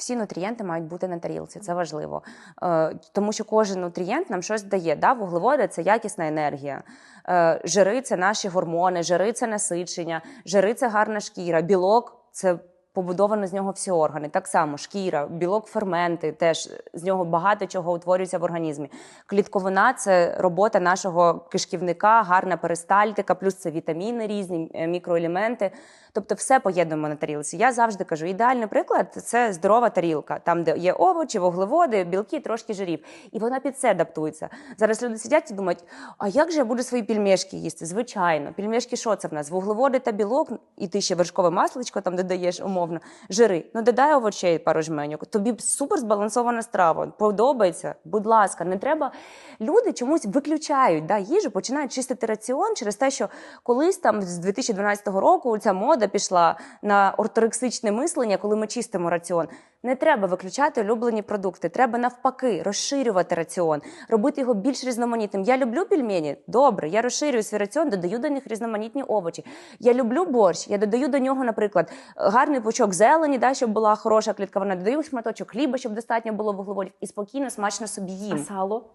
всі нутрієнти мають бути на тарілці. Це важливо. Е, тому що кожен нутрієнт нам щось дає. Да? Вуглеводи це якісна енергія. Е, жири це наші гормони, жири це насичення, жири це гарна шкіра, білок це. Побудовано з нього всі органи. Так само шкіра, білок, ферменти, теж з нього багато чого утворюється в організмі. Клітковина це робота нашого кишківника, гарна перистальтика, плюс це вітаміни різні, е, мікроелементи. Тобто все поєднуємо на тарілці. Я завжди кажу, ідеальний приклад це здорова тарілка, там, де є овочі, вуглеводи, білки, трошки жирів. І вона під це адаптується. Зараз люди сидять і думають, а як же я буду свої пільмешки їсти? Звичайно, пільмешки що це в нас? Вуглеводи та білок, і ти ще вершкове масличко там додаєш умовно, жири. Ну додай овочей пару жменьок. Тобі супер збалансована страва. Подобається, будь ласка, не треба. Люди чомусь виключають да, їжу, починають чистити раціон через те, що колись там з 2012 року ця мода пішла на орторексичне мислення, коли ми чистимо раціон. Не треба виключати улюблені продукти. Треба навпаки розширювати раціон, робити його більш різноманітним. Я люблю пельмені? Добре, я розширюю свій раціон, додаю до них різноманітні овочі. Я люблю борщ, я додаю до нього, наприклад, гарний пучок зелені, да, щоб була хороша клітковина, додаю шматочок хліба, щоб достатньо було вуглеводів, і спокійно, смачно собі їм. А сало?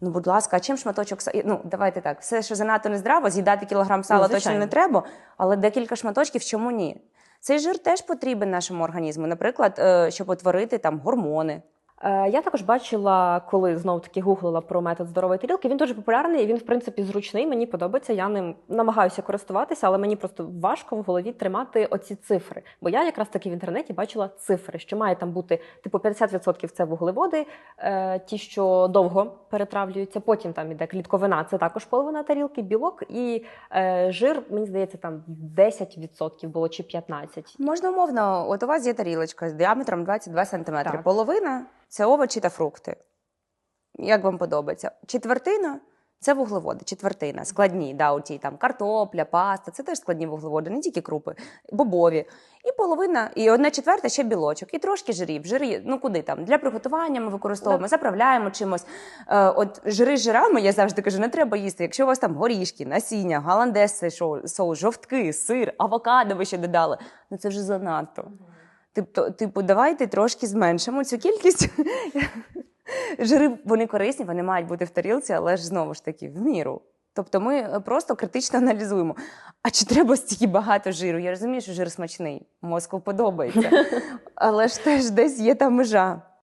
Ну, будь ласка, а чим шматочок са- Ну, давайте так. Все, що занадто нездраво, з'їдати кілограм сала Ну, точно не треба, але декілька шматочків чому ні? Цей жир теж потрібен нашому організму, наприклад, е, щоб утворити там гормони. Е, Я також бачила, коли знов таки гуглила про метод здорової тарілки. Він дуже популярний і він, в принципі, зручний. Мені подобається. Я ним намагаюся користуватися, але мені просто важко в голові тримати оці цифри. Бо я якраз таки в інтернеті бачила цифри, що має там бути типу 50% це вуглеводи, е, ті, що довго перетравлюються. Потім там іде клітковина, це також половина тарілки, білок і е, жир. Мені здається, там 10% було чи 15%. Можна умовно, от у вас є тарілочка з діаметром 22 см. Половина це овочі та фрукти. Як вам подобається? Четвертина це вуглеводи, четвертина, складні, да, оті, там картопля, паста, це теж складні вуглеводи, не тільки крупи, бобові. І половина, і одна четверта ще білочок, і трошки жирів. Жири, ну куди там? Для приготування ми використовуємо, заправляємо чимось. Е, от жири з жирами, я завжди кажу, не треба їсти. Якщо у вас там горішки, насіння, голландез, це соус, жовтки, сир, авокадо ви ще додали, ну це вже занадто. Тобто, типу, давайте трошки зменшимо цю кількість. Жири вони корисні, вони мають бути в тарілці, але ж знову ж таки в міру. Тобто ми е, просто критично аналізуємо. А чи треба стільки багато жиру? Я розумію, що жир смачний, мозку подобається. Але ж теж десь є та межа.